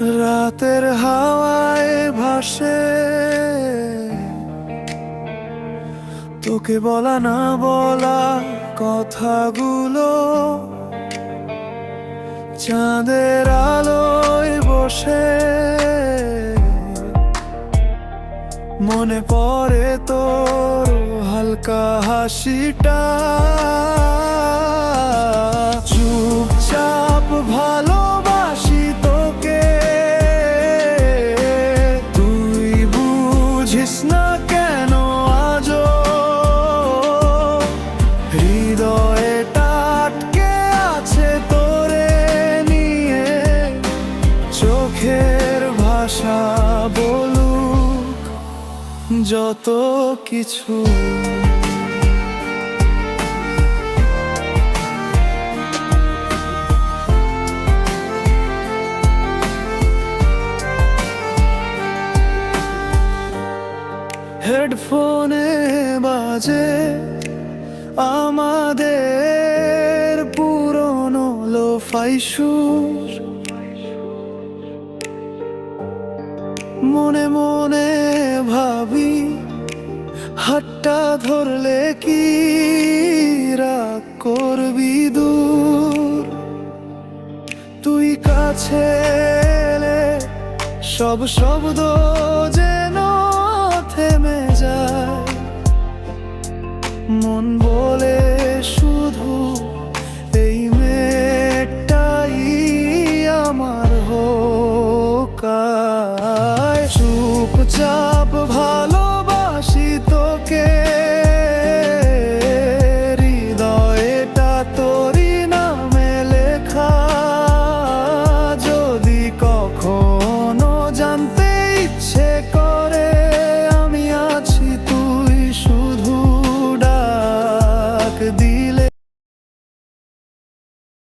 রাতের হাওয়ায় ভাসে। তোকে বলা না বলা কথাগুলো চাঁদের আলোয় বসে। মনে পড়ে তোর হালকা হাসিটা। বলুক যত কিছু। হেডফোনে বাজে আমাদের পুরনো লোফাই মনে মনে ভাবি, হাতটা ধরলে কি রাগ করবি দূর? তুই কাছে সব শব্দ যেন থেমে যায়। মন বলে শুধু te